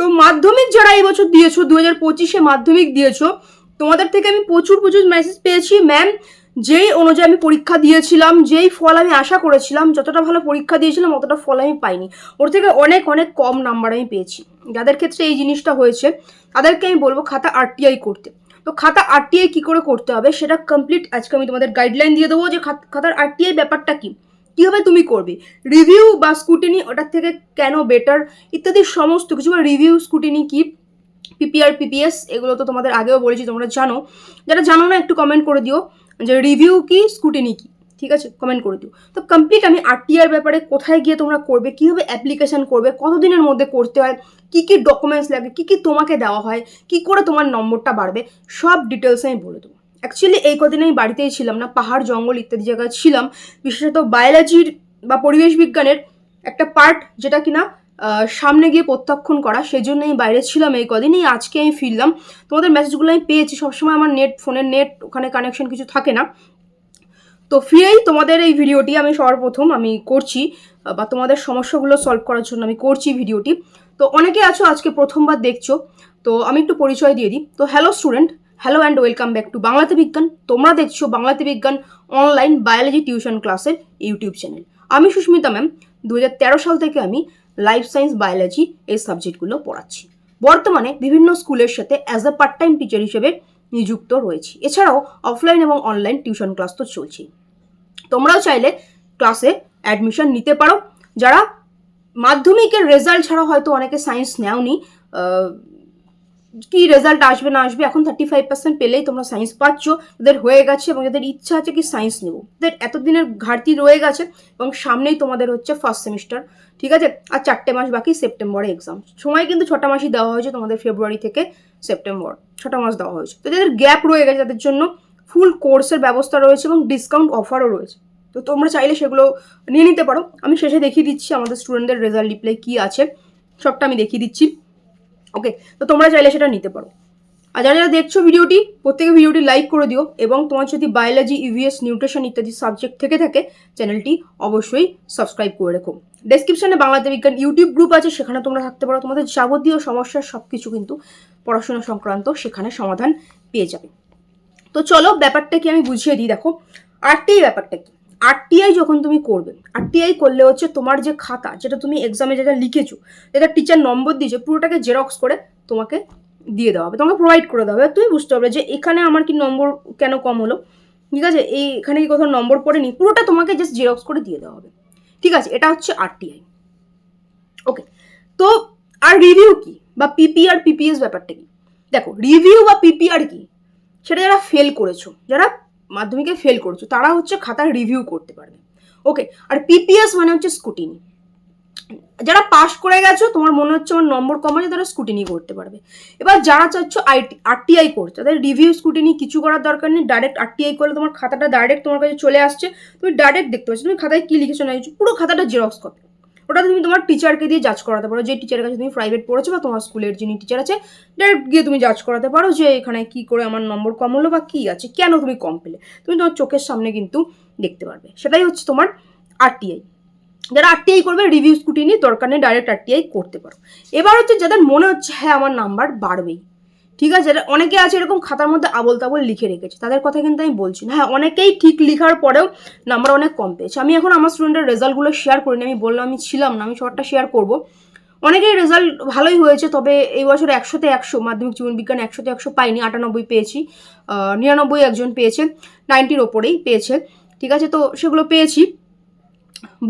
তো মাধ্যমিক যারা এই বছর দিয়েছ দু হাজার পঁচিশে মাধ্যমিক দিয়েছ, তোমাদের থেকে আমি প্রচুর প্রচুর মেসেজ পেয়েছি। ম্যাম যেই অনুযায়ী আমি পরীক্ষা দিয়েছিলাম, যেই ফল আমি আশা করেছিলাম, যতটা ভালো পরীক্ষা দিয়েছিলাম, অতটা ফল আমি পাইনি। ওর থেকে অনেক অনেক কম নাম্বার আমি পেয়েছি। যাদের ক্ষেত্রে এই জিনিসটা হয়েছে, তাদেরকে আমি বলব খাতা আরটিআই করতে। তো খাতা আরটিআই কী করে করতে হবে, সেটা কমপ্লিট আজকে আমি তোমাদের গাইডলাইন দিয়ে দেবো যে খাত- খাতার আরটিআই ব্যাপারটা কী। কীভাবে তুমি করবে? রিভিউ বা স্কুটিনি ওটার থেকে কেন বেটার ইত্যাদি সমস্ত কিছু বা রিভিউ স্কুটিনি কি পিপিআর পিপিএস এগুলো তো তোমাদের আগেও বলেছি, তোমরা জানো। যারা জানো না, একটু কমেন্ট করে দিও। যে রিভিউ কি স্কুটিনি কি? ঠিক আছে কমেন্ট করে দিও। তো কমপ্লিট আমি আরটিআর ব্যাপারে কোথায় গিয়ে তোমরা করবে, কীভাবে অ্যাপ্লিকেশন করবে, কতদিনের মধ্যে করতে হয়, কী কী ডকুমেন্টস লাগে, কী কী তোমাকে দেওয়া হয়, কী করে তোমার নম্বরটা বাড়বে, সব ডিটেলস আমি বলে দেবো। অ্যাকচুয়ালি এই কদিন আমি বাড়িতেই ছিলাম না, পাহাড়, জঙ্গল ইত্যাদি জায়গায় ছিলাম। বিশেষত বায়োলজির বা পরিবেশ বিজ্ঞানের একটা পার্ট যেটা কিনা সামনে গিয়ে প্রত্যাখ্যান করা, সেই জন্য আমি বাইরে ছিলাম এই কদিন এই আজকে আমি ফিরলাম। তোমাদের মেসেজগুলো আমি পেয়েছি। সবসময় আমার নেট ফোনের নেট ওখানে কানেকশন কিছু থাকে না। তো ফিরেই তোমাদের এই ভিডিওটি আমি সর্বপ্রথম আমি করছি বা তোমাদের সমস্যাগুলো সলভ করার জন্য আমি করছি ভিডিওটি তো অনেকে আছো, আজকে প্রথমবার দেখছ। তো আমি একটু পরিচয় দিয়ে দিই। তো hello student hello and welcome back to বাংলাতে বিজ্ঞান তোমরা দেখছ বাংলাতে বিজ্ঞান অনলাইন বায়োলজি টিউশন ক্লাসের ইউটিউব চ্যানেল আমি সুস্মিতা ম্যাম দু হাজার তেরো সাল থেকে আমি লাইফ সায়েন্স বায়োলজি এই সাবজেক্টগুলো পড়াচ্ছি। বর্তমানে বিভিন্ন স্কুলের সাথে as a part time teacher হিসেবে নিযুক্ত রয়েছি। এছাড়াও অফলাইন এবং অনলাইন টিউশন ক্লাস তো চলছেই। তোমরাও চাইলে ক্লাসে অ্যাডমিশন নিতে পারো। যারা মাধ্যমিকের রেজাল্ট ছাড়া হয়তো অনেকে সায়েন্স নেওনি কি রেজাল্ট আসবে না আসবে, এখন থার্টি ফাইভ পার্সেন্ট পেলেই তোমরা সায়েন্স পাচ্ছ যাদের হয়ে গেছে এবং যাদের ইচ্ছা আছে কি সায়েন্স নেব। তাদের এতদিনের ঘাটতি রয়ে গেছে এবং সামনেই তোমাদের হচ্ছে ফার্স্ট সেমিস্টার ঠিক আছে? আর চারটে মাস বাকি সেপ্টেম্বরে এক্সাম সময় কিন্তু ছটা মাসই দেওয়া হয়েছে তোমাদের ফেব্রুয়ারি থেকে সেপ্টেম্বর ছটা মাস দেওয়া হয়েছে। তো যাদের গ্যাপ রয়ে গেছে তাদের জন্য ফুল কোর্সের ব্যবস্থা রয়েছে এবং ডিসকাউন্ট অফারও রয়েছে। তো তোমরা চাইলে সেগুলো নিয়ে নিতে পারো। আমি শেষে দেখিয়ে দিচ্ছি আমাদের স্টুডেন্টদের রেজাল্ট রিপ্লাই কী আছে। সবটা আমি দেখিয়ে দিচ্ছি। ওকে তো তোমরা চাইলে সেটা নিতে পারো। আর যারা যারা দেখছ ভিডিওটি, প্রত্যেকে ভিডিওটি লাইক করে দিও এবং তোমার যদি বায়োলজি ইভিএস নিউট্রিশন ইত্যাদি সাবজেক্ট থেকে থাকে চ্যানেলটি অবশ্যই সাবস্ক্রাইব করে রেখো। ডেসক্রিপশনে বাংলাতে বিজ্ঞান ইউটিউব গ্রুপ আছে, সেখানে তোমরা থাকতে পারো। তোমাদের যাবতীয় সমস্যার সব কিছু কিন্তু পড়াশোনা সংক্রান্ত সেখানে সমাধান পেয়ে যাবে। তো চলো ব্যাপারটা কি আমি বুঝিয়ে দিই, দেখো। আরটিআই ব্যাপারটা কি? আরটিআই যখন তুমি করবে আরটিআই করলে হচ্ছে তোমার যে খাতা, যেটা তুমি এক্সামে যেটা লিখেছো, যেটা টিচার নম্বর দিয়েছে, পুরোটাকে জেরক্স করে তোমাকে দিয়ে দেওয়া হবে, তোমাকে প্রোভাইড করে দেওয়া হবে। তুমি বুঝতে পারবে যে এখানে আমার কি নম্বর কেন কম হলো। ঠিক আছে? এই এখানে কি কোথাও নম্বর পড়েনি, পুরোটা তোমাকে জাস্ট জেরক্স করে দিয়ে দেওয়া হবে। ঠিক আছে? এটা হচ্ছে আরটিআই ওকে তো আর রিভিউ কি? বা পিপিআর পিপিএস ব্যাপারটা কি? দেখো রিভিউ বা পিপিআর কি? সেটা যারা ফেল করেছ, যারা মাধ্যমিকে ফেল করেছ, তারা হচ্ছে খাতার রিভিউ করতে পারবে। ওকে আর পিপিএস মানে হচ্ছে স্কুটিনি যারা পাশ করে গেছো, তোমার মনে হচ্ছে আমার নম্বর কম আছে, তারা স্কুটিনি করতে পারবে। এবার যারা চাচ্ছ আইটি আরটিআই করতে, তাদের রিভিউ স্কুটিনি কিছু করার দরকার নেই ডাইরেক্ট আরটিআই করলে তোমার খাতাটা ডাইরেক্ট তোমার কাছে চলে আসছে। তুমি ডাইরেক্ট দেখতে পাচ্ছ, তুমি খাতায় কী লিখেছো না পুরো খাতাটা জেরক্স কপি ওটা তুমি তোমার টিচারকে দিয়ে জাজ করাতে পারো। যে টিচারের কাছে তুমি প্রাইভেট পড়েছো বা তোমার স্কুলের যিনি টিচার আছে ডাইরেক্ট গিয়ে তুমি জাজ করাতে পারো যে এখানে কি করে আমার নম্বর কম হলো বা কী আছে, কেন তুমি কম পেলে। তুমি তোমার চোখের সামনে কিন্তু দেখতে পারবে। সেটাই হচ্ছে তোমার আরটিআই যারা আরটিআই করবে রিভিউ স্কুটি নিয়ে দরকার নেই ডাইরেক্ট আরটিআই করতে পারো। এবার হচ্ছে যাদের মনে হচ্ছে হ্যাঁ আমার নাম্বার বাড়বেই। ঠিক আছে? যারা অনেকে আছে এরকম খাতার মধ্যে আবল তাবল লিখে রেখেছে। তাদের কথা কিন্তু আমি বলছি না। হ্যাঁ অনেকেই ঠিক লিখার পরেও নাম্বার অনেক কম পেয়েছে। আমি এখন আমার স্টুডেন্টের রেজাল্টগুলো শেয়ার করিনি। আমি বললাম, আমি ছিলাম না, আমি সবটা শেয়ার করব। অনেকেই রেজাল্ট ভালোই হয়েছে, তবে এই বছর একশোতে একশো, মাধ্যমিক জীবন বিজ্ঞান একশোতে একশো পাইনি, আটানব্বই পেয়েছি। নিরানব্বই একজন পেয়েছে নাইনটির ওপরেই পেয়েছে। ঠিক আছে? তো সেগুলো পেয়েছি।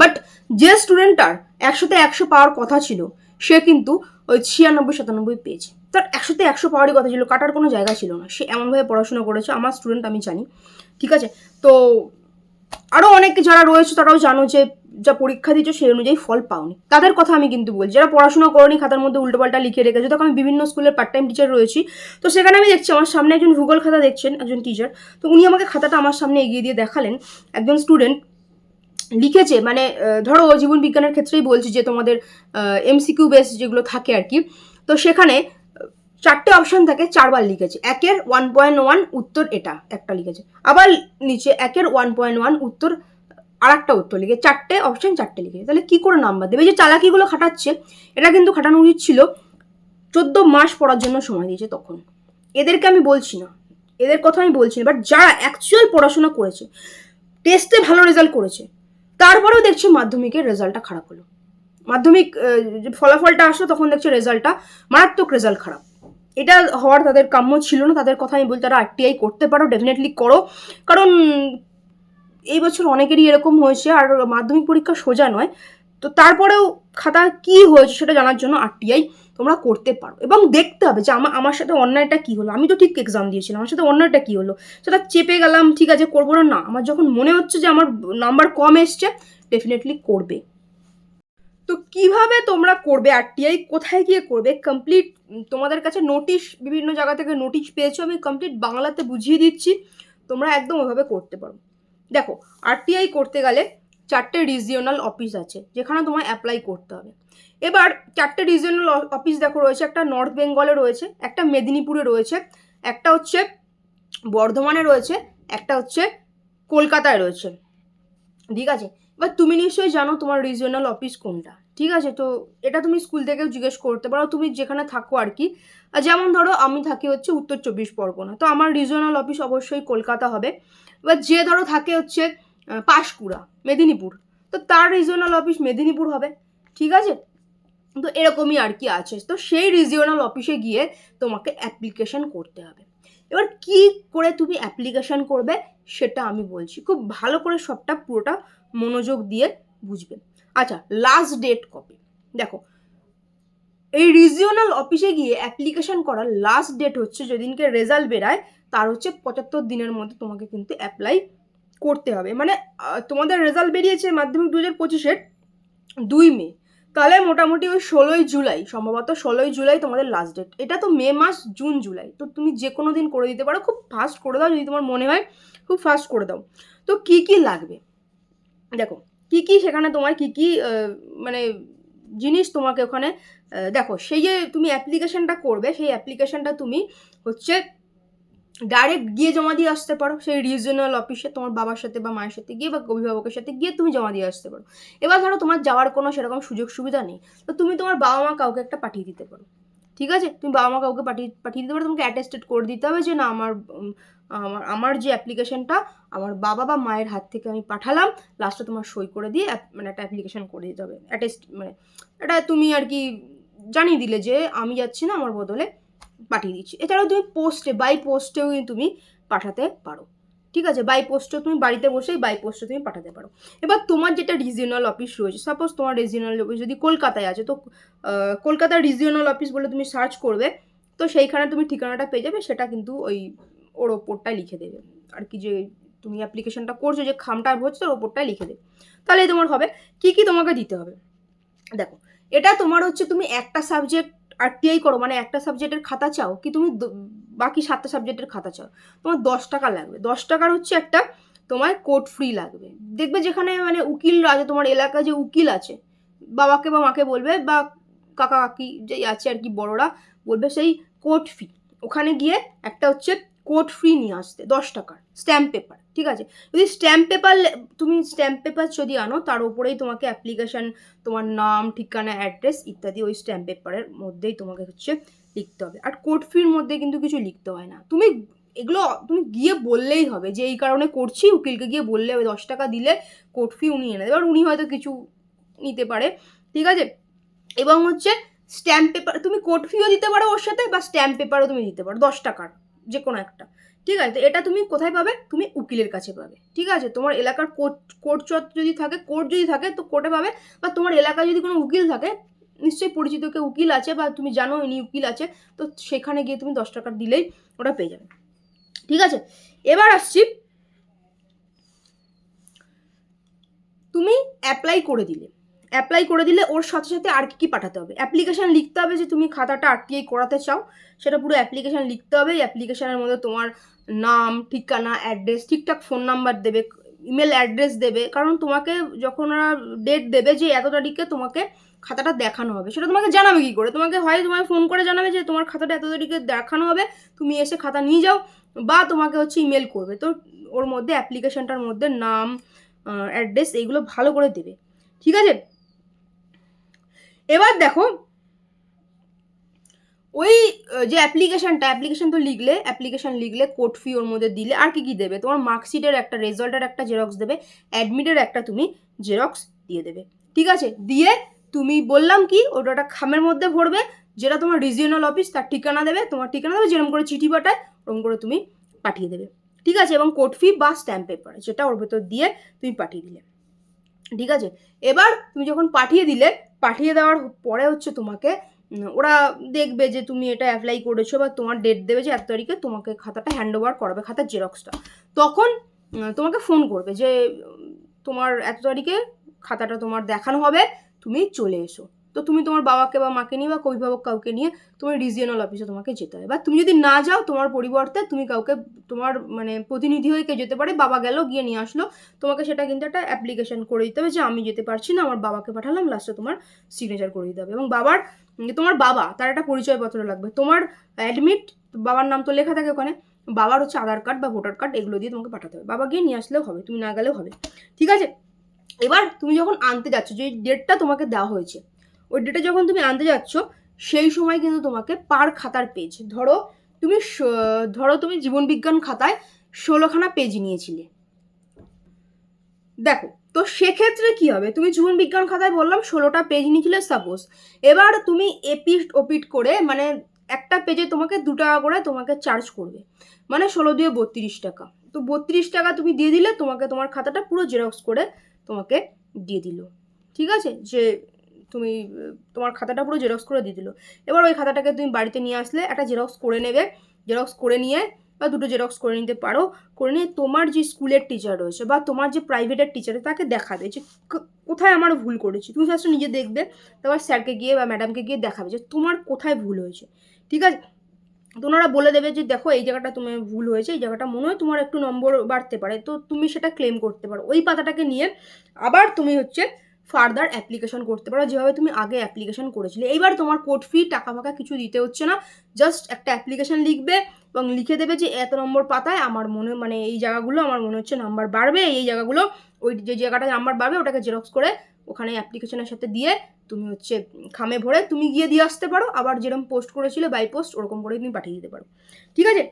বাট যে স্টুডেন্টটার একশোতে একশো পাওয়ার কথা ছিল, সে কিন্তু ওই ছিয়ানব্বই, সাতানব্বই পেয়েছে তার একশোতে একশো পাওয়ারই কথা ছিল, কাটার কোনো জায়গা ছিল না। সে এমনভাবে পড়াশোনা করেছে, আমার স্টুডেন্ট আমি জানি। ঠিক আছে? তো আরও অনেক যারা রয়েছে, তারাও জানো যে যা পরীক্ষা দিচ্ছ সেই অনুযায়ী ফল পাওনি। তাদের কথা আমি কিন্তু বলছি। যারা পড়াশোনা করেনি, খাতার মধ্যে উল্টোপাল্টা লিখে রেখেছে। তখন আমি বিভিন্ন স্কুলের পার্ট টাইম টিচার রয়েছি। তো সেখানে আমি দেখছি, আমার সামনে একজন ভূগোল খাতা দেখছেন, একজন টিচার তো উনি আমাকে খাতাটা আমার সামনে এগিয়ে দিয়ে দেখালেন। একজন স্টুডেন্ট লিখেছে মানে ধরো জীবন বিজ্ঞানের ক্ষেত্রেই বলছি যে তোমাদের এমসিকিউ বেস যেগুলো থাকে আর কি, তো সেখানে চারটে অপশন থাকে, চারবার লিখেছে। একের ওয়ান পয়েন্ট ওয়ান উত্তর এটা, একটা লিখেছে। আবার নিচে একের ওয়ান পয়েন্ট ওয়ান উত্তর আর একটা উত্তর লিখে, চারটে অপশন চারটে লিখেছে তাহলে কী করে নাম্বার দেবে? যে চালাকিগুলো খাটাচ্ছে, এটা কিন্তু খাটানো উচিত ছিল, চোদ্দ মাস পড়ার জন্য সময় দিয়েছে তখন। এদেরকে আমি বলছি না, এদের কথা আমি বলছি না বাট যারা অ্যাকচুয়াল পড়াশোনা করেছে টেস্টে ভালো রেজাল্ট করেছে তারপরেও দেখছি মাধ্যমিকের রেজাল্টটা খারাপ হলো। মাধ্যমিক ফলাফলটা আসলো তখন দেখছি রেজাল্টটা মারাত্মক রেজাল্ট খারাপ। এটা হওয়ার তাদের কাম্য ছিল না, তাদের কথা আমি বলি তারা আরটিআই করতে পারো ডেফিনেটলি করো। কারণ এই বছর অনেকেরই এরকম হয়েছে, আর মাধ্যমিক পরীক্ষা সোজা নয়। তো তারপরেও খাতা কি হয়েছে সেটা জানার জন্য আরটিআই তোমরা করতে পারো। এবং দেখতে হবে যে আমার আমার সাথে অন্যায়টা কি হলো। আমি তো ঠিক এক্সাম দিয়েছিলাম, আমার সাথে অন্যায়টা কি হলো? সেটা চেপে গেলাম, ঠিক আছে, করব না না। আমার যখন মনে হচ্ছে যে আমার নাম্বার কম এসছে ডেফিনেটলি করবে। তো কীভাবে তোমরা করবে আরটিআই কোথায় গিয়ে করবে? কমপ্লিট তোমাদের কাছে নোটিশ বিভিন্ন জায়গা থেকে নোটিশ পেয়েছ? আমি কমপ্লিট বাংলাতে বুঝিয়ে দিচ্ছি। তোমরা একদম ওইভাবে করতে পারো। দেখো আরটিআই করতে গেলে চারটে রিজিওনাল অফিস আছে, যেখানে তোমায় অ্যাপ্লাই করতে হবে। এবার চারটে রিজিওনাল অফিস দেখো রয়েছে, একটা নর্থ বেঙ্গলে রয়েছে, একটা মেদিনীপুরে রয়েছে, একটা হচ্ছে বর্ধমানে রয়েছে, একটা হচ্ছে কলকাতায় রয়েছে। ঠিক আছে? এবার তুমি নিশ্চয়ই জানো তোমার রিজিওনাল অফিস কোনটা। ঠিক আছে? তো এটা তুমি স্কুল থেকেও জিজ্ঞেস করতে পারো, তুমি যেখানে থাকো আর কি। যেমন ধরো আমি থাকি হচ্ছে উত্তর চব্বিশ পরগনা, তো আমার রিজিওনাল অফিস অবশ্যই কলকাতা হবে। এবার যে ধরো থাকে হচ্ছে পাঁশকুড়া, মেদিনীপুর। তো তার রিজিওনাল অফিস মেদিনীপুর হবে, ঠিক আছে? তো এরকমই আর কি আছে। তো সেই রিজিওনাল অফিসে গিয়ে তোমাকে অ্যাপ্লিকেশন করতে হবে। এবার কি করে তুমি অ্যাপ্লিকেশন করবে সেটা আমি বলছি। খুব ভালো করে সবটা পুরোটা মনোযোগ দিয়ে বুঝবে। আচ্ছা লাস্ট ডেট কবে দেখো, এই রিজিওনাল অফিসে গিয়ে অ্যাপ্লিকেশন করার লাস্ট ডেট হচ্ছে যেদিনকে রেজাল্ট বেরায়, তার হচ্ছে পঁচাত্তর দিনের মধ্যে তোমাকে কিন্তু অ্যাপ্লাই করতে হবে। মানে তোমাদের রেজাল্ট বেরিয়েছে মাধ্যমিক দু হাজার পঁচিশের দুই মে। তাহলে মোটামুটি ওই ষোলোই জুলাই, সম্ভবত ষোলোই জুলাই তোমাদের লাস্ট ডেট এটা তো মে মাস, জুন, জুলাই। তো তুমি যে কোনো দিন করে দিতে পারো। খুব ফাস্ট করে দাও, যদি তোমার মনে হয় খুব ফাস্ট করে দাও। তো কি কি লাগবে? দেখো, কি কি সেখানে তোমার কি কি মানে জিনিস তোমাকে ওখানে দেখো, সেই যে তুমি অ্যাপ্লিকেশনটা করবে, সেই অ্যাপ্লিকেশনটা তুমি হচ্ছে ডাইরেক্ট গিয়ে জমা দিয়ে আসতে পারো। সেই রিজনাল অফিসে তোমার বাবার সাথে বা মায়ের সাথে গিয়ে বা অভিভাবকের সাথে গিয়ে তুমি জমা দিয়ে আসতে পারো। এবার ধরো তোমার যাওয়ার কোনো সেরকম সুযোগ সুবিধা নেই, তো তুমি তোমার বাবা মা কাউকে একটা পাঠিয়ে দিতে পারো। ঠিক আছে? তুমি বাবা মা কাউকে পাঠিয়ে পাঠিয়ে দিতে পারো। তোমাকে অ্যাটেস্টেড করে দিতে হবে যে না, আমার আমার আমার যে অ্যাপ্লিকেশনটা আমার বাবা বা মায়ের হাত থেকে আমি পাঠালাম লাস্টে তোমার সই করে দিয়ে মানে একটা অ্যাপ্লিকেশন করে দিতে হবে। অ্যাটেস্ট মানে এটা তুমি আর কি জানিয়ে দিলে যে আমি যাচ্ছি না আমার বদলে। পাঠিয়ে দিচ্ছি। এছাড়াও তুমি পোস্টে বাই পোস্টেও তুমি পাঠাতে পারো। ঠিক আছে? বাই পোস্টও তুমি বাড়িতে বসেই বাই পোস্টে তুমি পাঠাতে পারো। এবার তোমার যেটা রিজিওনাল অফিস রয়েছে সাপোজ তোমার রিজিওনাল অফিস যদি কলকাতায় আছে, তো কলকাতার রিজিওনাল অফিস বলে তুমি সার্চ করবে, তো সেইখানে তুমি ঠিকানাটা পেয়ে যাবে, সেটা কিন্তু ওই, ওর ওপরটায় লিখে দেবে। আর কি যে তুমি অ্যাপ্লিকেশনটা করছ, যে খামটা ভরছো ওর ওপরটায় লিখে দেবে। তাহলে তোমার হবে, কি কি তোমাকে দিতে হবে? দেখো, এটা তোমার হচ্ছে তুমি একটা সাবজেক্ট আরটিআই করো মানে একটা সাবজেক্টের খাতা চাও কি তুমি বাকি সাতটা সাবজেক্টের খাতা চাও? তোমার দশ টাকা লাগবে। দশ টাকার হচ্ছে একটা তোমার কোর্ট ফ্রি লাগবে। দেখবে যেখানে মানে উকিলরা আছে তোমার এলাকায় যে উকিল আছে, বাবাকে বা মাকে বলবে বা কাকা কাকি যে আছে আর কি, বড়রা বলবে সেই কোর্ট ফি ওখানে গিয়ে একটা হচ্ছে কোর্ট ফ্রি নিয়ে আসতে, দশ টাকার স্ট্যাম্প পেপার ঠিক আছে? যদি স্ট্যাম্প পেপার তুমি স্ট্যাম্প পেপার যদি আনো, তার উপরেই তোমাকে অ্যাপ্লিকেশন তোমার নাম, ঠিকানা অ্যাড্রেস ইত্যাদি ওই স্ট্যাম্প পেপারের মধ্যেই তোমাকে হচ্ছে লিখতে হবে। আর কোর্ট ফির মধ্যে কিন্তু কিছু লিখতে হয় না। তুমি এগুলো, তুমি গিয়ে বললেই হবে যে, এই কারণে করছি, উকিলকে গিয়ে বললে ওই দশ টাকা দিলে কোর্ট ফি উনি এনে দেবে। আর উনি হয়তো কিছু নিতে পারে, ঠিক আছে? এবং হচ্ছে স্ট্যাম্প পেপার তুমি কোর্ট ফিও দিতে পারো ওর সাথে বা স্ট্যাম্প পেপারও তুমি দিতে পারো, দশ টাকার। যে কোনো একটা। ঠিক আছে? তো এটা তুমি কোথায় পাবে? তুমি উকিলের কাছে পাবে। ঠিক আছে? তোমার এলাকার কোর্ট কোর্ট যদি থাকে, কোর্ট যদি থাকে, তো কোর্টে পাবে। বা তোমার এলাকায় যদি কোনো উকিল থাকে, নিশ্চয়ই পরিচিত কেউ উকিল আছে বা তুমি জানো ইনি উকিল আছে, তো সেখানে গিয়ে তুমি দশ টাকা দিলেই ওটা পেয়ে যাবে। ঠিক আছে? এবার আসছি। তুমি অ্যাপ্লাই করে দিলে। অ্যাপ্লাই করে দিলে ওর সাথে সাথে আর কি কি পাঠাতে হবে? অ্যাপ্লিকেশান লিখতে হবে যে তুমি খাতাটা আরটিআই করাতে চাও, সেটা পুরো অ্যাপ্লিকেশান লিখতে হবে। অ্যাপ্লিকেশানের মধ্যে তোমার নাম, ঠিকানা অ্যাড্রেস ঠিকঠাক ফোন নাম্বার দেবে ইমেল অ্যাড্রেস দেবে। কারণ তোমাকে যখন ওরা ডেট দেবে যে এত তারিখে তোমাকে খাতাটা দেখানো হবে, সেটা তোমাকে জানাবে কী করে? তোমাকে হয় তোমায় ফোন করে জানাবে যে তোমার খাতাটা এত তারিখে দেখানো হবে, তুমি এসে খাতা নিয়ে যাও বা তোমাকে হচ্ছে ইমেল করবে। তো ওর মধ্যে অ্যাপ্লিকেশানটার মধ্যে নাম অ্যাড্রেস এইগুলো ভালো করে দেবে। ঠিক আছে? এবার দেখো, ওই যে অ্যাপ্লিকেশনটা অ্যাপ্লিকেশন তো লিখলে অ্যাপ্লিকেশন লিখলে কোড ফি ওর মধ্যে দিলে আর কি কি দেবে? তোমার মার্কশিটের একটা রেজাল্টের একটা জেরক্স দেবে অ্যাডমিটের একটা তুমি জেরক্স দিয়ে দেবে। ঠিক আছে? দিয়ে তুমি বললাম কি, ওটা একটা খামের মধ্যে ভরবে, যেটা তোমার রিজিওনাল অফিস তার ঠিকানা দেবে, তোমার ঠিকানা দেবে, যেরকম করে চিঠি পাঠায়, ওরকম করে তুমি পাঠিয়ে দেবে। ঠিক আছে? এবং কোড ফি বা স্ট্যাম্প পেপার যেটা ওর ভেতর দিয়ে তুমি পাঠিয়ে দিলে। ঠিক আছে? এবার তুমি যখন পাঠিয়ে দিলে পাঠিয়ে দেওয়ার পরে হচ্ছে তোমাকে ওরা দেখবে যে তুমি এটা অ্যাপ্লাই করেছ বা তোমার ডেট দেবে যে এত তারিখে তোমাকে খাতাটা হ্যান্ড ওভার করাবে, খাতার জেরক্সটা তখন তোমাকে ফোন করবে যে তোমার এত তারিখে খাতাটা তোমার দেখানো হবে, তুমি চলে এসো। তো তুমি তোমার বাবাকে বা মাকে নিয়ে বা অভিভাবক কাউকে নিয়ে তোমার রিজিয়নাল অফিসে তোমাকে যেতে হবে বা তুমি যদি না যাও, তোমার পরিবর্তে তুমি কাউকে তোমার মানে প্রতিনিধি হয়ে কে যেতে পারে, বাবা গেল, গিয়ে নিয়ে আসলো, তোমাকে সেটা কিন্তু একটা অ্যাপ্লিকেশন করে দিতে হবে যে আমি যেতে পারছি না, আমার বাবাকে পাঠালাম লাস্টে তোমার সিগনেচার করে দিতে হবে। এবং বাবার, তোমার বাবা, তার একটা পরিচয়পত্র লাগবে। তোমার অ্যাডমিট বাবার নাম তো লেখা থাকে ওখানে, বাবার হচ্ছে আধার কার্ড বা ভোটার কার্ড এগুলো দিয়ে তোমাকে পাঠাতে হবে। বাবা গিয়ে নিয়ে আসলেও হবে, তুমি না গেলেও হবে। ঠিক আছে? এবার তুমি যখন আনতে যাচ্ছ, যে ডেটটা তোমাকে দেওয়া হয়েছে ওই ডেটে যখন তুমি আনতে যাচ্ছ, সেই সময় কিন্তু তোমাকে পার খাতার পেজ ধরো তুমি ধরো তুমি জীবনবিজ্ঞান খাতায় ষোলোখানা পেজ নিয়েছিলে। দেখো, তো সেক্ষেত্রে কি হবে? তুমি জীবন বিজ্ঞান খাতায় বললাম ষোলোটা পেজ নিয়েছিলে সাপোজ এবার তুমি এপিট ওপিট করে মানে একটা পেজে তোমাকে দু টাকা করে তোমাকে চার্জ করবে। মানে ষোলো দিয়ে বত্রিশ টাকা। তো বত্রিশ টাকা তুমি দিয়ে দিলে, তোমাকে তোমার খাতাটা পুরো জেরক্স করে তোমাকে দিয়ে দিল। ঠিক আছে? যে তুমি, তোমার খাতাটা পুরো জেরক্স করে দিয়ে দিল। এবার ওই খাতাটাকে তুমি বাড়িতে নিয়ে আসলে একটা জেরক্স করে নেবে। জেরক্স করে নিয়ে বা দুটো জেরক্স করে নিতে পারো। করে নিয়ে তোমার যে স্কুলের টিচার রয়েছে বা তোমার যে প্রাইভেটের টিচার তাকে দেখাবে যে কোথায় আমার ভুল করেছি। তুমি ফার্স্ট নিজে দেখবে, তারপর স্যারকে গিয়ে বা ম্যাডামকে গিয়ে দেখাবে যে তোমার কোথায় ভুল হয়েছে। ঠিক আছে? তো ওনারা বলে দেবে যে দেখো, এই জায়গাটা তুমি ভুল হয়েছে, এই জায়গাটা মনে হয় তোমার একটু নম্বর বাড়তে পারে। তো তুমি সেটা ক্লেম করতে পারো। ওই পাতাটাকে নিয়ে আবার তুমি হচ্ছে ফার্দার অ্যাপ্লিকেশন করতে পারো। যেভাবে তুমি আগে অ্যাপ্লিকেশন করেছিলে। এইবার তোমার কোড ফি টাকা ফাকা কিছু দিতে হচ্ছে না। জাস্ট একটা অ্যাপ্লিকেশন লিখবে এবং লিখে দেবে যে এত নম্বর পাতায় আমার মনে মানে এই জায়গাগুলো আমার মনে হচ্ছে নাম্বার বাড়বে। এই জায়গাগুলো ওই যে জায়গাটা নাম্বার বাড়বে, ওটাকে জেরক্স করে ওখানে অ্যাপ্লিকেশনের সাথে দিয়ে তুমি হচ্ছে খামে ভরে তুমি গিয়ে দিয়ে আসতে পারো। আবার যেরকম পোস্ট করেছিলে বাই পোস্ট ওরকম করে তুমি পাঠিয়ে দিতে পারো। ঠিক আছে?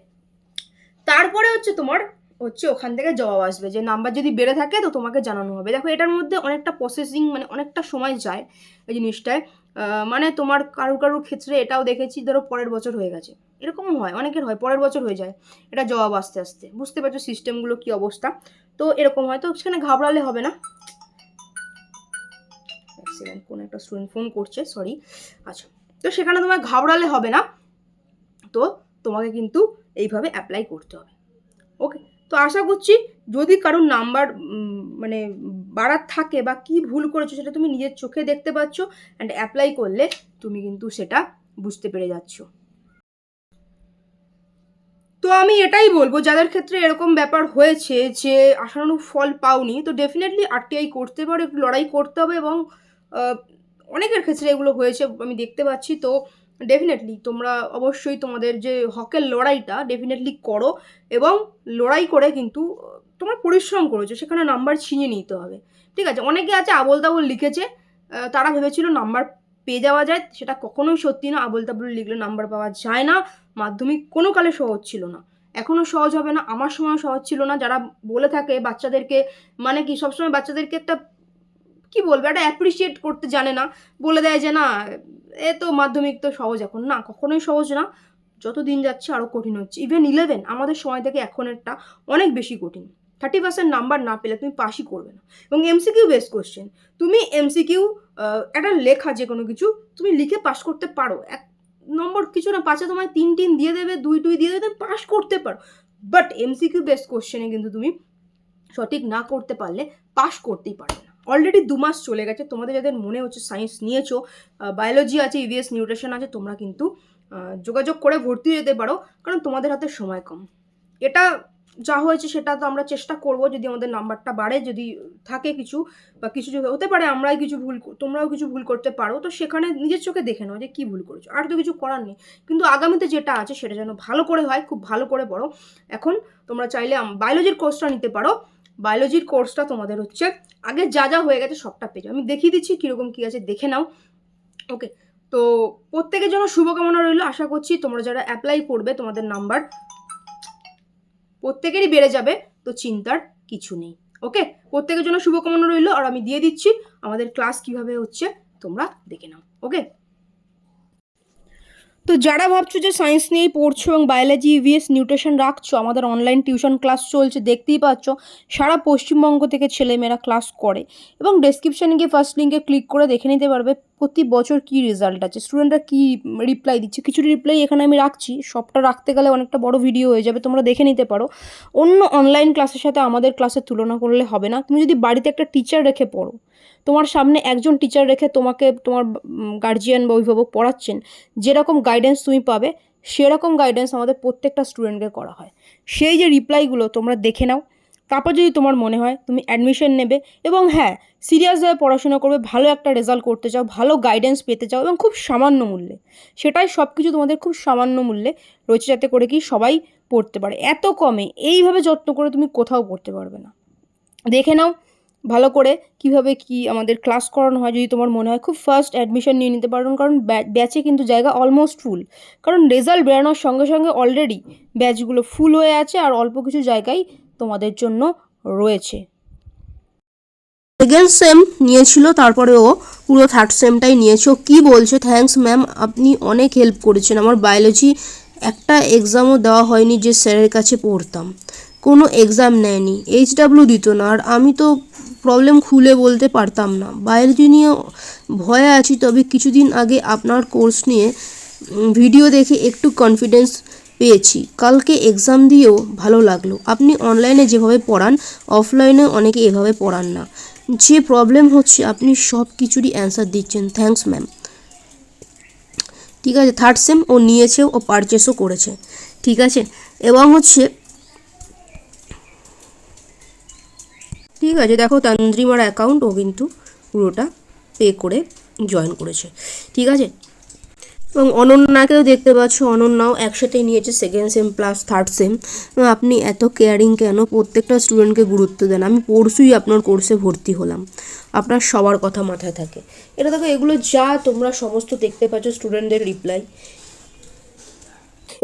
তারপরে হচ্ছে তোমার হচ্ছে ওখান থেকে জবাব আসবে। যে নাম্বার যদি বেড়ে থাকে তো তোমাকে জানানো হবে। দেখো এটার মধ্যে অনেকটা প্রসেসিং মানে অনেকটা সময় যায় এই জিনিসটায়। মানে তোমার কারুর কারুর ক্ষেত্রে এটাও দেখেছি ধরো পরের বছর হয়ে গেছে। এরকমও হয়, অনেকের হয়, পরের বছর হয়ে যায়। এটা জবাব আসতে আসতে। বুঝতে পারছ সিস্টেমগুলো কি অবস্থা? তো এরকম হয়। তো সেখানে ঘাবড়ালে হবে না। সেকেন্ড কোন একটা স্টুডেন্ট ফোন করছে সরি আচ্ছা তো সেখানে তোমার ঘাবড়ালে হবে না। তো তোমাকে কিন্তু এইভাবে অ্যাপ্লাই করতে হবে। তো আশা করছি যদি কারোর নাম্বার মানে বাড়ার থাকে বা কি ভুল করেছ সেটা তুমি নিজের চোখে দেখতে পাচ্ছ অ্যান্ড অ্যাপ্লাই করলে তুমি কিন্তু সেটা বুঝতে পেরে যাচ্ছ। তো আমি এটাই বলব, যাদের ক্ষেত্রে এরকম ব্যাপার হয়েছে যে আশানুরূপ ফল পাওনি, তো ডেফিনেটলি আরটিআই করতে পারো, একটু লড়াই করতে হবে এবং অনেকের ক্ষেত্রে এগুলো হয়েছে, আমি দেখতে পাচ্ছি। তো ডেফিনেটলি তোমরা অবশ্যই তোমাদের যে হকের লড়াইটা ডেফিনেটলি করো এবং লড়াই করে কিন্তু, তোমার পরিশ্রম করেছ, সেখানে নাম্বার ছিনিয়ে নিতে হবে। ঠিক আছে? অনেকে আছে আবল তাবল লিখেছে তারা ভেবেছিল নাম্বার পেয়ে যাওয়া যায়, সেটা কখনোই সত্যি না। আবল তাবল লিখলে নাম্বার পাওয়া যায় না, মাধ্যমিক কোনো কালে সহজ ছিল না। এখনও সহজ হবে না, আমার সময় সহজ ছিল না। যারা বলে থাকে, বাচ্চাদেরকে মানে কি, সবসময় বাচ্চাদেরকে একটা, কি বলব, একটা অ্যাপ্রিসিয়েট করতে জানে না। বলে দেয় যে, না এ তো মাধ্যমিক তো সহজ এখন। না, কখনোই সহজ না। যত দিন যাচ্ছে আরও কঠিন হচ্ছে। ইভেন ইলেভেন আমাদের সময় থেকে এখনেরটা অনেক বেশি কঠিন। থার্টি পার্সেন্ট নাম্বার না পেলে তুমি পাসই করবে না। এবং এমসিকিউ বেস কোশ্চেন তুমি এমসিকিউ একটা লেখা যে কোনো কিছু, তুমি লিখে পাশ করতে পারো। এক নম্বর কিছু না, পাঁচে তোমায় তিন তিন দিয়ে দেবে, দুই দুই দিয়ে দেবে পাশ করতে পারো। বাট এমসিকিউ বেস কোশ্চেনে কিন্তু তুমি সঠিক না করতে পারলে পাশ করতেই পারবে না অলরেডি দু মাস চলে গেছে। তোমাদের যাদের মনে হচ্ছে সায়েন্স নিয়েছো বায়োলজি আছে ইভিএস নিউট্রিশন আছে, তোমরা কিন্তু যোগাযোগ করে ভর্তি যেতে পারো, কারণ তোমাদের হাতে সময় কম। এটা যা হয়েছে সেটা তো আমরা চেষ্টা করব, যদি আমাদের নাম্বারটা বাড়ে, যদি থাকে কিছু, বা কিছু হতে পারে, আমরাই কিছু ভুল তোমরাও কিছু ভুল করতে পারো। তো সেখানে নিজের চোখে দেখে নাও যে কী ভুল করেছ। আর তো কিছু করার নেই। কিন্তু আগামীতে যেটা আছে, সেটা যেন ভালো করে হয়, খুব ভালো করে পড়ো। এখন তোমরা চাইলে বায়োলজির কোর্সটা নিতে পারো। বায়োলজির কোর্সটা তোমাদের হচ্ছে আগে যা যা হয়ে গেছে সবটা পেয়ে যাও আমি দেখিয়ে দিচ্ছি কীরকম কী আছে, দেখে নাও। ওকে তো প্রত্যেকের জন্য শুভকামনা রইল। আশা করছি তোমরা যারা অ্যাপ্লাই করবে তোমাদের নাম্বার প্রত্যেকেরই বেড়ে যাবে, তো চিন্তার কিছু নেই। ওকে প্রত্যেকের জন্য শুভকামনা রইল। আর আমি দিয়ে দিচ্ছি, আমাদের ক্লাস কীভাবে হচ্ছে তোমরা দেখে নাও। ওকে তো যারা ভাবছ যে সায়েন্স নিয়েই পড়ছো এবং বায়োলজি ইভিএস নিউট্রিশন রাখছো, আমাদের অনলাইন টিউশন ক্লাস চলছে, দেখতেই পাচ্ছ, সারা পশ্চিমবঙ্গ থেকে ছেলেমেয়েরা ক্লাস করে এবং ডেসক্রিপশানে গিয়ে ফার্স্ট লিঙ্কে ক্লিক করে দেখে নিতে পারবে প্রতি বছর কী রেজাল্ট আছে। স্টুডেন্টরা কী রিপ্লাই দিচ্ছে? কিছু রিপ্লাই এখানে আমি রাখছি, সবটা রাখতে গেলে অনেকটা বড় ভিডিও হয়ে যাবে, তোমরা দেখে নিতে পারো। অন্য অনলাইন ক্লাসের সাথে আমাদের ক্লাসের তুলনা করলে হবে না। তুমি যদি বাড়িতে একটা টিচার রেখে পড়ো তোমার সামনে একজন টিচার রেখে তোমাকে তোমার গার্জিয়ান বা অভিভাবক পড়াচ্ছেন, যেরকম গাইডেন্স তুমি পাবে, সেরকম গাইডেন্স আমাদের প্রত্যেকটা স্টুডেন্টকে করা হয়। সেই যে রিপ্লাইগুলো তোমরা দেখে নাও। তারপর যদি তোমার মনে হয় তুমি অ্যাডমিশন নেবে এবং হ্যাঁ সিরিয়াসভাবে পড়াশোনা করবে, ভালো একটা রেজাল্ট করতে চাও, ভালো গাইডেন্স পেতে চাও এবং খুব সামান্য মূল্যে, সেটাই সব কিছু তোমাদের খুব সামান্য মূল্যে রয়েছে যাতে করে কি সবাই পড়তে পারে। এত কমে, এইভাবে যত্ন করে তুমি কোথাও পড়তে পারবে না। দেখে নাও ভালো করে কীভাবে কি আমাদের ক্লাস করানো হয়, যদি তোমার মনে হয় খুব ফার্স্ট অ্যাডমিশন নিয়ে নিতে পারো, কারণ ব্যাচে কিন্তু জায়গা অলমোস্ট ফুল কারণ রেজাল্ট বেরোনোর সঙ্গে সঙ্গে অলরেডি ব্যাচগুলো ফুল হয়ে আছে আর অল্প কিছু জায়গায় তোমাদের জন্য রয়েছে। সেকেন্ড সেম নিয়েছিল, তারপরে ও পুরো থার্ড সেমটাই নিয়েছে। ও কী বলছে? থ্যাঙ্কস ম্যাম আপনি অনেক হেল্প করেছেন। আমার বায়োলজি একটা এক্সামও দেওয়া হয়নি যে স্যারের কাছে পড়তাম। কোনো এক্সাম নেয়নি। এইচ ডাব্লিউ দিত না। আর আমি তো প্রবলেম খুলে বলতে পারতাম না। বায়োলজি নিয়ে ভয়ে আছি, তবে কিছুদিন আগে আপনার কোর্স নিয়ে ভিডিও দেখে একটু কনফিডেন্স পেয়েছি। কালকে এক্সাম দিয়েও ভালো লাগল। আপনি অনলাইনে যেভাবে পড়ান অফলাইনে অনেকে এভাবে পড়ান না। যে প্রবলেম হচ্ছে, আপনি সব কিছুরই অ্যান্সার দিচ্ছেন। থ্যাঙ্কস ম্যাম ঠিক আছে থার্ড সেম ও নিয়েছে ও পারচেসও করেছে। ঠিক আছে? এবং হচ্ছে ঠিক আছে, দেখো তান্দ্রিমার অ্যাকাউন্ট ও কিন্তু পুরোটা পে করে জয়েন করেছে। ঠিক আছে? এবং অনন্যাকেও দেখতে পাচ্ছ, অনন্যাও একসাথেই নিয়েছে second sem plus third sem আপনি এত কেয়ারিং কেন? প্রত্যেকটা স্টুডেন্টকে গুরুত্ব দেন। আমি পরশুই আপনার কোর্সে ভর্তি হলাম। আপনার সবার কথা মাথায় থাকে। এটা দেখো, এগুলো যা তোমরা সমস্ত দেখতে পাচ্ছ স্টুডেন্টদের রিপ্লাই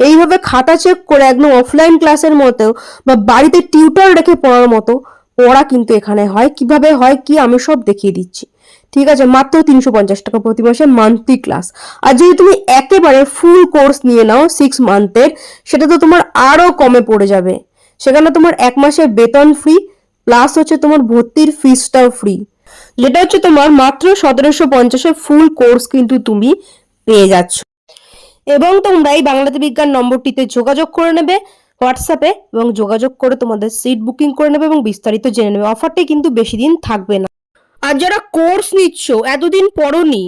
এইভাবে খাতা চেক করে একদম অফলাইন ক্লাসের মতো বা বাড়িতে টিউটার রেখে পড়ার মতো পড়া কিন্তু এখানে হয়, কীভাবে হয় কি আমি সব দেখিয়ে দিচ্ছি। ঠিক আছে, মাত্র তিনশো পঞ্চাশ টাকা প্রতি মাসে মান্থলি ক্লাস আর যদি তুমি একেবারে ফুল কোর্স নিয়ে নাও সিক্স মান্থের সেটা তো তোমার আরও কমে পড়ে যাবে। সেখানে তোমার এক মাসের বেতন ফ্রি প্লাস হচ্ছে তোমার ভর্তির ফিসটাও ফ্রি যেটা হচ্ছে তোমার মাত্র সতেরোশো পঞ্চাশের ফুল কোর্স কিন্তু তুমি পেয়ে যাচ্ছ। এবং তোমরা এই বাংলাতে বিজ্ঞান নম্বরটিতে যোগাযোগ করে নেবে। হোয়াটসঅ্যাপে এবং যোগাযোগ করে তোমাদের সিট বুকিং করে নেবে এবং বিস্তারিত জেনে নেবে। অফারটি কিন্তু বেশি দিন থাকবে না। আর যারা কোর্স নিচ্ছ, এতদিন পড়নি,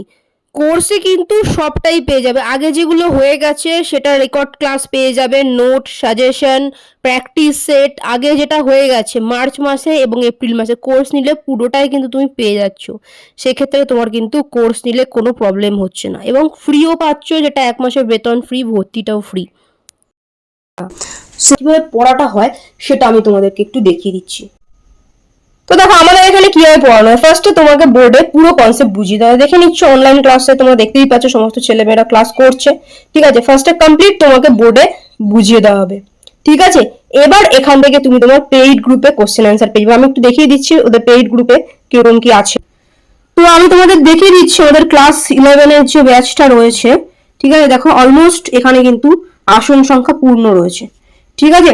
কোর্সে কিন্তু সবটাই পেয়ে যাবে। আগে যেগুলো হয়ে গেছে, সেটা রেকর্ড ক্লাস পেয়ে যাবে নোট সাজেশন প্র্যাকটিস সেট আগে যেটা হয়ে গেছে, মার্চ মাসে এবং এপ্রিল মাসে। কোর্স নিলে পুরোটাই কিন্তু তুমি পেয়ে যাচ্ছ। সেক্ষেত্রে তোমার কিন্তু কোর্স নিলে কোনো প্রবলেম হচ্ছে না। এবং ফ্রিও পাচ্ছ, যেটা এক মাসের বেতন ফ্রি ভর্তিটাও ফ্রি কীভাবে পড়াটা হয় সেটা আমি তোমাদেরকে একটু দেখিয়ে দিচ্ছি। তো দেখো, আমাদের এখানে কীভাবে পড়ানো হয়? ফার্স্টে তোমাকে বোর্ডে পুরো কনসেপ্ট বুঝিয়ে দেওয়া। দেখে নিচ্ছ অনলাইন ক্লাসে তোমরা দেখতেই পাচ্ছ, সমস্ত ছেলেমেয়েরা ক্লাস করছে। ঠিক আছে? ফার্স্টে কমপ্লিট তোমাকে বোর্ডে বুঝিয়ে দেওয়া হবে। ঠিক আছে? এবার এখান থেকে তুমি তোমার পেইড গ্রুপে কোশ্চেন অ্যান্সার পেয়ে যাবে। আমি একটু দেখিয়ে দিচ্ছি, ওদের পেইড গ্রুপে কীরকম কি আছে। তো আমি তোমাদের দেখিয়ে দিচ্ছি, ওদের ক্লাস ইলেভেনের যে ব্যাচটা রয়েছে। ঠিক আছে? দেখো অলমোস্ট এখানে কিন্তু আসন সংখ্যা পূর্ণ রয়েছে। ঠিক আছে?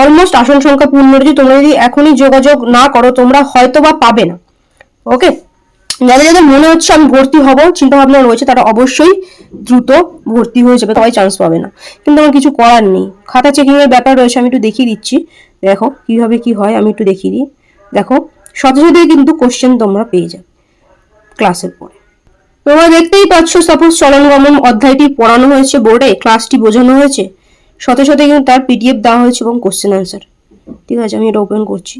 অলমোস্ট আসন সংখ্যা পূর্ণ রয়েছে। তোমরা যদি এখনই যোগাযোগ না করো, তোমরা হয়তো বা পাবে না। ওকে যাদের যাদের মনে হচ্ছে আমি ভর্তি হব চিন্তা ভাবনা রয়েছে, তারা অবশ্যই দ্রুত ভর্তি হয়ে যাবে সবাই চান্স পাবে না। কিন্তু আমার কিছু করার নেই। খাতা চেকিং এর ব্যাপার রয়েছে, আমি একটু দেখিয়ে দিচ্ছি। দেখো, কীভাবে কি হয়, আমি একটু দেখিয়ে দিই। দেখো, সাথে কিন্তু কোশ্চেন তোমরা পেয়ে যাবে ক্লাসের পরে। তোমরা দেখতেই পাচ্ছ সাপোজ চলন গমন অধ্যায়টি পড়ানো হয়েছে, বোর্ডে ক্লাসটি বোঝানো হয়েছে। সাথে সাথে কিন্তু তার পিডিএফ দেওয়া হয়েছে এবং কোশ্চেন অ্যান্সার ঠিক আছে, আমি এটা ওপেন করছি।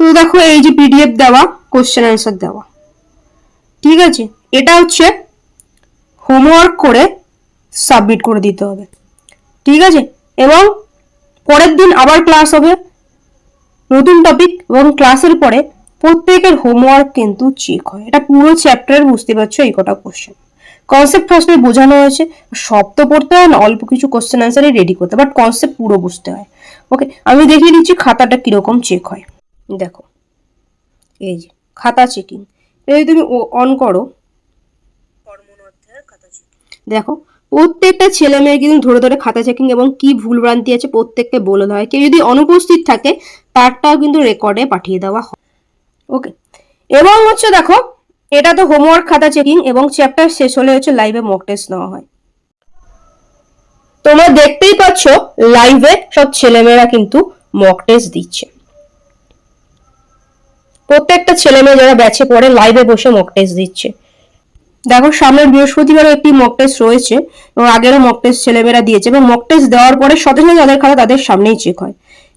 তো দেখো, এই যে পিডিএফ দেওয়া কোশ্চেন অ্যান্সার দেওয়া। ঠিক আছে, এটা হচ্ছে হোমওয়ার্ক করে সাবমিট করে দিতে হবে। ঠিক আছে, এবং পরের দিন আবার ক্লাস হবে। নতুন টপিক এবং ক্লাসের পরে প্রত্যেকের হোমওয়ার্ক কিন্তু চেক হয়। এটা পুরো চ্যাপ্টারের বুঝতে পারছ এই কটা কোশ্চেন কনসেপ্ট ফার্স্টে বোঝানো হয়েছে, সব তো পড়তে হয় না, অল্প কিছু কোশ্চেন অ্যান্সারই রেডি করতে বাট কনসেপ্ট পুরো বুঝতে হয়। ওকে আমি দেখিয়ে দিচ্ছি খাতাটা কীরকম চেক হয়। দেখো, এই যে, খাতা চেকিং যদি তুমি অন করো। দেখো, প্রত্যেকটা ছেলে মেয়ে কিন্তু ধরে ধরে খাতা চেকিং এবং কি ভুল ভ্রান্তি আছে প্রত্যেককে বলে দেওয়া হয়। কেউ যদি অনুপস্থিত থাকে, তারটাও কিন্তু রেকর্ডে পাঠিয়ে দেওয়া হয়। ওকে এবং হচ্ছে দেখো, এটা তো হোমওয়ার্ক খাতা চেকিং এবং চ্যাপ্টার শেষ হলে হচ্ছে লাইভে মক টেস্ট নেওয়া হয়। তোমরা দেখতেই পাচ্ছ লাইভে সব ছেলেমেয়েরা কিন্তু মক টেস্ট দিচ্ছে। প্রত্যেকটা ছেলেমেয়ে যারা ব্যাচে পড়ে লাইভে বসে মক টেস্ট দিচ্ছে। দেখো, সামনের বৃহস্পতিবারও একটি মক টেস্ট রয়েছে, এবং আগেরও মক টেস্ট ছেলেমেয়েরা দিয়েছে, এবং মক টেস্ট দেওয়ার পরে সাথে যাদের খাতা তাদের সামনেই চেক হয়।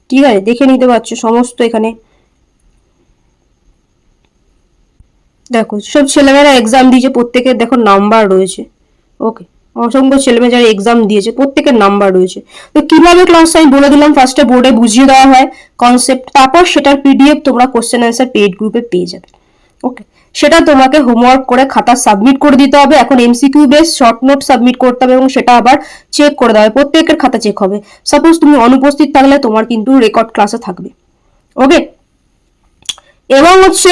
ঠিক আছে, দেখে নিতে পারছ, সমস্ত এখানে দেখো, সব ছেলেমেয়েরা এক্সাম দিয়েছে, প্রত্যেকের দেখো নাম্বার রয়েছে। ওকে অসংখ্য ছেলেমেয়ে যারা এক্সাম দিয়েছে, প্রত্যেকের নাম্বার রয়েছে। তো কীভাবে ক্লাস আমি বলে দিলাম ফার্স্টে বোর্ডে বুঝিয়ে দেওয়া হয় কনসেপ্ট তারপর সেটার পিডিএফ তোমরা কোশ্চেন অ্যান্সার পেইড গ্রুপে পেয়ে যাবে। ওকে সেটা তোমাকে হোমওয়ার্ক করে খাতা সাবমিট করে দিতে হবে। এখন MCQ base short note submit করতে হবে এবং সেটা আবার চেক করে দেওয়া হবে। প্রত্যেকের খাতা চেক হবে। সাপোজ তুমি অনুপস্থিত থাকলে তোমার কিন্তু রেকর্ড ক্লাসে থাকবে। ওকে এবং হচ্ছে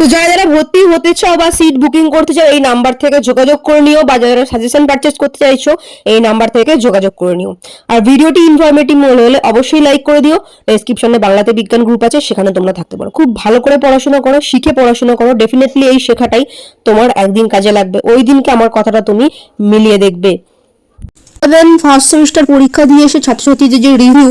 তো যারা যারা ভর্তি হতে চাও বা সিট বুকিং করতে চাও, এই নাম্বার থেকে যোগাযোগ করে নিও বা যারা সাজেশন পারচেস করতে চাইছো, এই নাম্বার থেকে যোগাযোগ করে নিও। আর ভিডিওটি ইনফরমেটিভ মনে হলে অবশ্যই লাইক করে দিও। ডেসক্রিপশনে বাংলাতে বিজ্ঞান গ্রুপ আছে, সেখানে তোমরা থাকতে পারো। খুব ভালো করে পড়াশোনা করো, শিখে পড়াশোনা করো। ডেফিনেটলি এই শেখাটাই তোমার একদিন কাজে লাগবে। ওই দিনকে আমার কথাটা তুমি মিলিয়ে দেখবে। ফার্স্ট সেমিস্টার পরীক্ষা দিয়ে এসে ছাত্রছাত্রীদের যে রিভিউ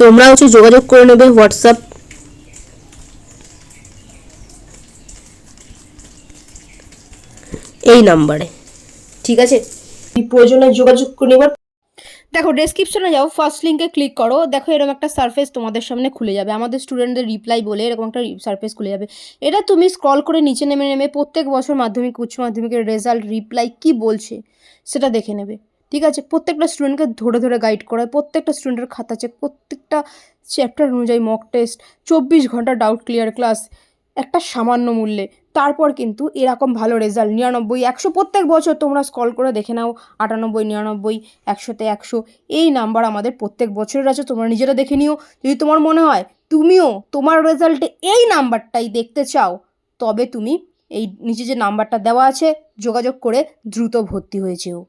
তোমরা হচ্ছে যোগাযোগ করে নেবে হোয়াটসঅ্যাপ। এই নাম্বারে। ঠিক আছে? প্রয়োজনে যোগাযোগ করে নেবার। দেখো ডেসক্রিপশনে যাও ফার্স্ট লিঙ্কে ক্লিক করো। দেখো, এরকম একটা সার্ফেস তোমাদের সামনে খুলে যাবে। আমাদের স্টুডেন্টদের রিপ্লাই বলে এরকম একটা সার্ফেস খুলে যাবে। এটা তুমি স্ক্রল করে নিচে নেমে নেমে প্রত্যেক বছর মাধ্যমিক, উচ্চ মাধ্যমিকের রেজাল্ট রিপ্লাই কি বলছে, সেটা দেখে নেবে। ঠিক আছে? প্রত্যেকটা স্টুডেন্টকে ধরে ধরে গাইড করা প্রত্যেকটা স্টুডেন্টের খাতা চেক প্রত্যেকটা চ্যাপ্টার অনুযায়ী মক টেস্ট চব্বিশ ঘণ্টা ডাউট ক্লিয়ার ক্লাস একটা সামান্য মূল্যে। তারপর কিন্তু এরকম ভালো রেজাল্ট নিরানব্বই, একশো প্রত্যেক বছর তোমরা স্কল করে দেখে নাও, আটানব্বই, নিরানব্বই, একশোতে একশো। এই নাম্বার আমাদের প্রত্যেক বছরের আছে, তোমরা নিজেরা দেখে নিও। যদি তোমার মনে হয় তুমিও তোমার রেজাল্টে এই নাম্বারটাই দেখতে চাও, তবে তুমি এই নিচে যে নাম্বারটা দেওয়া আছে, যোগাযোগ করে দ্রুত ভর্তি হয়ে যেও।